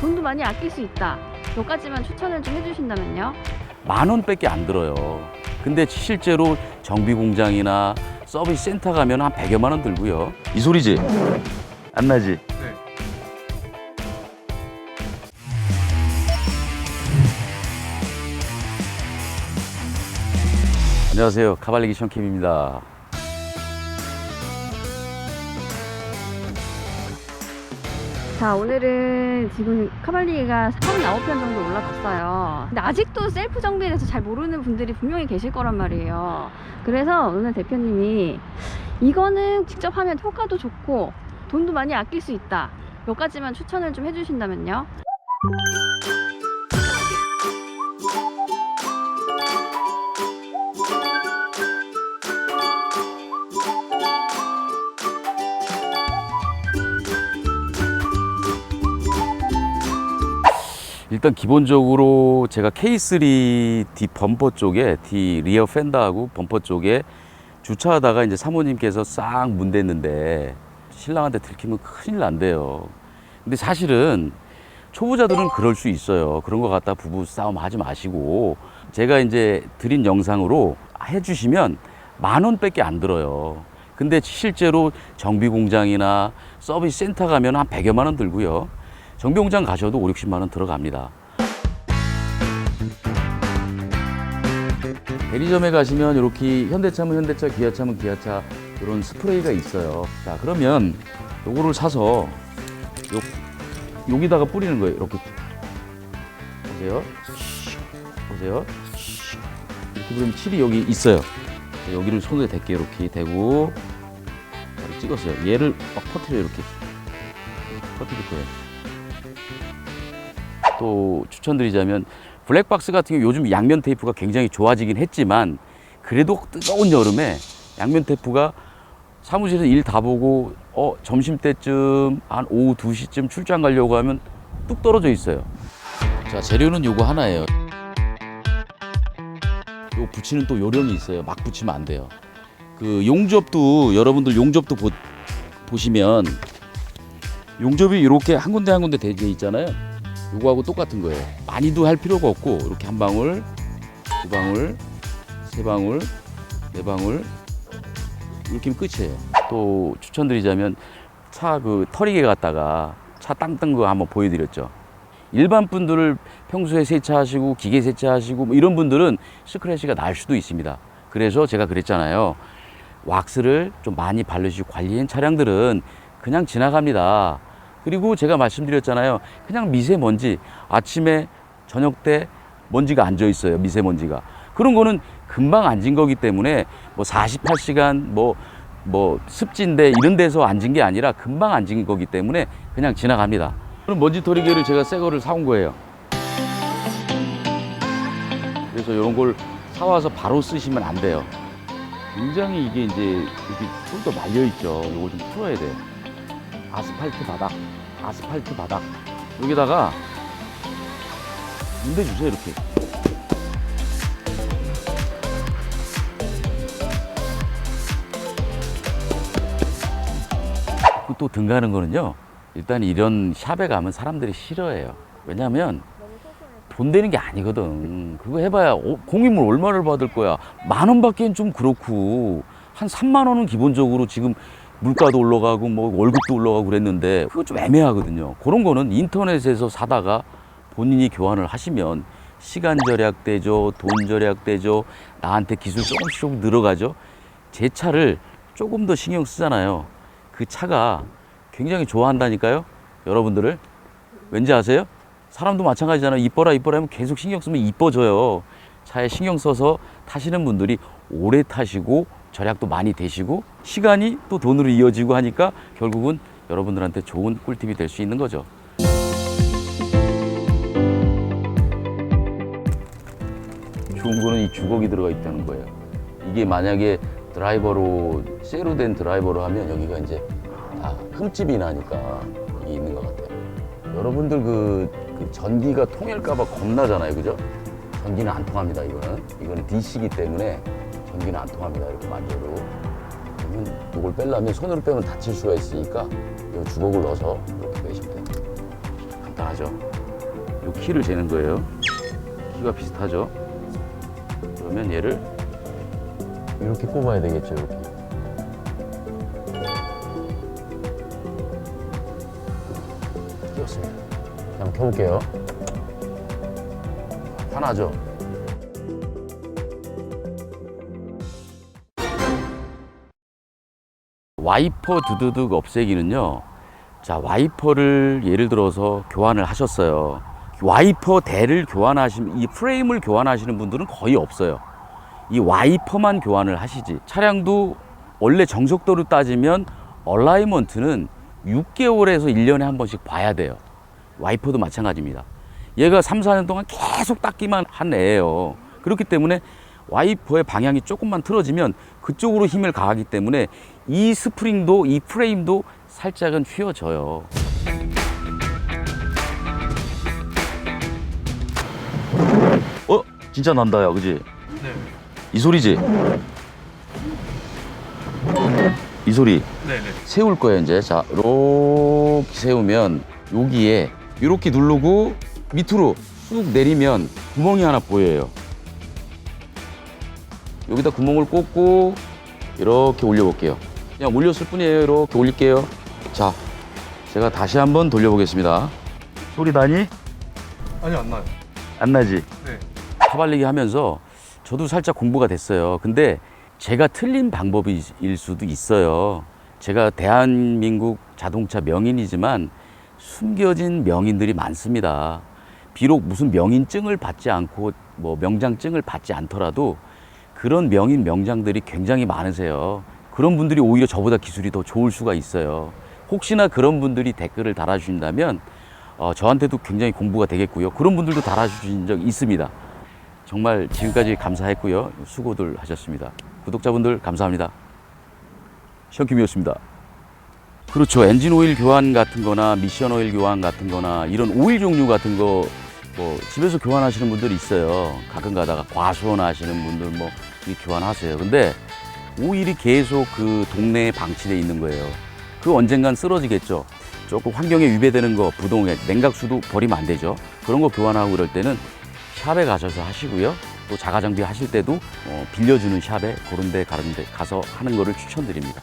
돈도 많이 아낄 수 있다. 몇 가지만 추천을 좀 해주신다면요. 만 원밖에 안 들어요. 근데 실제로 정비 공장이나 서비스 센터 가면 한 100여만 원 들고요. 이 소리지? 안 나지? 안녕하세요. 카발리기 션캠입니다. 자, 오늘은 지금 카발리가 39편 정도 올라갔어요. 근데 아직도 셀프 정비에 대해서 잘 모르는 분들이 분명히 계실 거란 말이에요. 그래서 오늘 대표님이 이거는 직접 하면 효과도 좋고 돈도 많이 아낄 수 있다. 몇 가지만 추천을 좀 해주신다면요. 일단 기본적으로 제가 K3 D 범퍼 쪽에 D 리어 펜더하고 범퍼 쪽에 주차하다가 이제 사모님께서 싹 문댔는데 신랑한테 들키면 큰일 난대요. 근데 사실은 초보자들은 그럴 수 있어요. 그런 거 갖다 부부 싸움 하지 마시고 제가 이제 드린 영상으로 해주시면 만 원밖에 안 들어요. 근데 실제로 정비 공장이나 서비스 센터 가면 한 100여만 원 들고요. 정비공장 가셔도 5, 60만 원 들어갑니다. 대리점에 가시면 이렇게 현대차면 현대차, 기아차면 기아차 이런 스프레이가 있어요. 자, 그러면 요거를 사서 요 여기다가 뿌리는 거예요. 이렇게 보세요. 보세요. 이렇게 그러면 칠이 여기 있어요. 자, 여기를 손에 댈게요. 이렇게 대고 찍었어요. 얘를 막 퍼트려 이렇게 퍼트릴 거예요. 또 추천드리자면 블랙박스 같은 경우 요즘 양면 테이프가 굉장히 좋아지긴 했지만 그래도 뜨거운 여름에 양면 테이프가 사무실에서 일 다 보고 어 점심 때쯤 한 오후 2시쯤 출장 가려고 하면 뚝 떨어져 있어요. 자 재료는 요거 하나예요. 요 붙이는 또 요령이 있어요. 막 붙이면 안 돼요. 그 용접도 여러분들 용접도 보, 보시면 용접이 이렇게 한 군데 한 군데 되어 있잖아요. 요거하고 똑같은 거예요. 많이도 할 필요가 없고 이렇게 한 방울, 두 방울, 세 방울, 네 방울 이렇게 끝이에요. 또 추천드리자면 차 그 털이개 갖다가 차 땅 뜬 거 한번 보여드렸죠. 일반 분들을 평소에 세차하시고 기계 세차하시고 뭐 이런 분들은 스크래치가 날 수도 있습니다. 그래서 제가 그랬잖아요. 왁스를 좀 많이 바르시고 관리한 차량들은 그냥 지나갑니다. 그리고 제가 말씀드렸잖아요. 그냥 미세먼지 아침에 저녁 때 먼지가 앉아 있어요. 미세먼지가. 그런 거는 금방 앉은 거기 때문에 뭐 48시간 뭐, 뭐 습지인데 이런 데서 앉은 게 아니라 금방 앉은 거기 때문에 그냥 지나갑니다. 그럼 먼지 털이개를 제가 새 거를 사온 거예요. 그래서 이런 걸 사와서 바로 쓰시면 안 돼요. 굉장히 이게 이제 이렇게 좀 더 말려 있죠. 이거 좀 풀어야 돼요. 아스팔트 바닥, 아스팔트 바닥. 여기다가 문대 주세요, 이렇게. 그또 등가는 거는요, 일단 이런 샵에 가면 사람들이 싫어해요. 왜냐면 돈 되는 게 아니거든. 그거 해봐야 어, 공임을 얼마를 받을 거야. 만 원밖엔 좀 그렇고 한 3만 원은 기본적으로 지금 물가도 올라가고 뭐 월급도 올라가고 그랬는데 그거 좀 애매하거든요. 그런 거는 인터넷에서 사다가 본인이 교환을 하시면 시간 절약되죠, 돈 절약되죠, 나한테 기술 조금씩 조금 늘어가죠. 제 차를 조금 더 신경 쓰잖아요. 그 차가 굉장히 좋아한다니까요. 여러분들을 왠지 아세요? 사람도 마찬가지잖아요. 이뻐라 이뻐라 하면 계속 신경 쓰면 이뻐져요. 차에 신경 써서 타시는 분들이 오래 타시고 절약도 많이 되시고 시간이 또 돈으로 이어지고 하니까 결국은 여러분들한테 좋은 꿀팁이 될 수 있는 거죠. 좋은 거는 이 주걱이 들어가 있다는 거예요. 이게 만약에 드라이버로 쇠로 된 드라이버로 하면 여기가 이제 다 흠집이 나니까 이게 있는 것 같아요. 여러분들 그, 그 전기가 통할까봐 겁나잖아요, 그죠? 전기는 안 통합니다, 이거는. 이거는 DC기 때문에 전기는 안 통합니다, 이렇게 만져도. 이걸 빼려면 손으로 빼면 다칠 수가 있으니까 이 주걱을 넣어서 이렇게 빼시면 돼요. 간단하죠. 요 키를 재는 거예요. 키가 비슷하죠. 그러면 얘를 이렇게 꼽아야 되겠죠, 이렇게. 끼웠습니다. 한번 켜볼게요. 화나죠. 와이퍼 두두둑 없애기는요. 자, 와이퍼를 예를 들어서 교환을 하셨어요. 와이퍼 대를 교환하시면 이 프레임을 교환하시는 분들은 거의 없어요. 이 와이퍼만 교환을 하시지. 차량도 원래 정석도로 따지면 얼라이먼트는 6개월에서 1년에 한 번씩 봐야 돼요. 와이퍼도 마찬가지입니다. 얘가 3, 4년 동안 계속 닦기만 한 애예요. 그렇기 때문에 와이퍼의 방향이 조금만 틀어지면 그쪽으로 힘을 가하기 때문에 이 스프링도 이 프레임도 살짝은 휘어져요. 어? 진짜 난다, 야, 그지? 네. 이 소리지? 이 소리. 네네. 세울 거예요 이제 자 이렇게 세우면 여기에 이렇게 누르고 밑으로 쑥 내리면 구멍이 하나 보여요 여기다 구멍을 꽂고 이렇게 올려볼게요 그냥 올렸을 뿐이에요 이렇게 올릴게요 자 제가 다시 한번 돌려보겠습니다 소리 나니? 아니 안 나요. 안 나지? 네. 카발리기 하면서 저도 살짝 공부가 됐어요. 근데 제가 틀린 방법일 수도 있어요. 제가 대한민국 자동차 명인이지만 숨겨진 명인들이 많습니다. 비록 무슨 명인증을 받지 않고 뭐 명장증을 받지 않더라도 그런 명인 명장들이 굉장히 많으세요. 그런 분들이 오히려 저보다 기술이 더 좋을 수가 있어요. 혹시나 그런 분들이 댓글을 달아주신다면 어, 저한테도 굉장히 공부가 되겠고요. 그런 분들도 달아주신 적 있습니다. 정말 지금까지 감사했고요. 수고들 하셨습니다. 구독자분들 감사합니다. 션킴이었습니다. 그렇죠. 엔진 오일 교환 같은 거나 미션 오일 교환 같은 거나 이런 오일 종류 같은 거 뭐 집에서 교환하시는 분들 있어요. 가끔 가다가 과수원 하시는 분들 뭐이 교환하세요. 근데 오일이 계속 그 동네에 방치돼 있는 거예요. 그 언젠간 쓰러지겠죠. 조금 환경에 위배되는 거, 부동액, 냉각수도 버리면 안 되죠. 그런 거 교환하고 그럴 때는 샵에 가셔서 하시고요. 또 자가 장비 하실 때도 어, 빌려주는 샵에 그런 데 가는 데 가서 하는 거를 추천드립니다.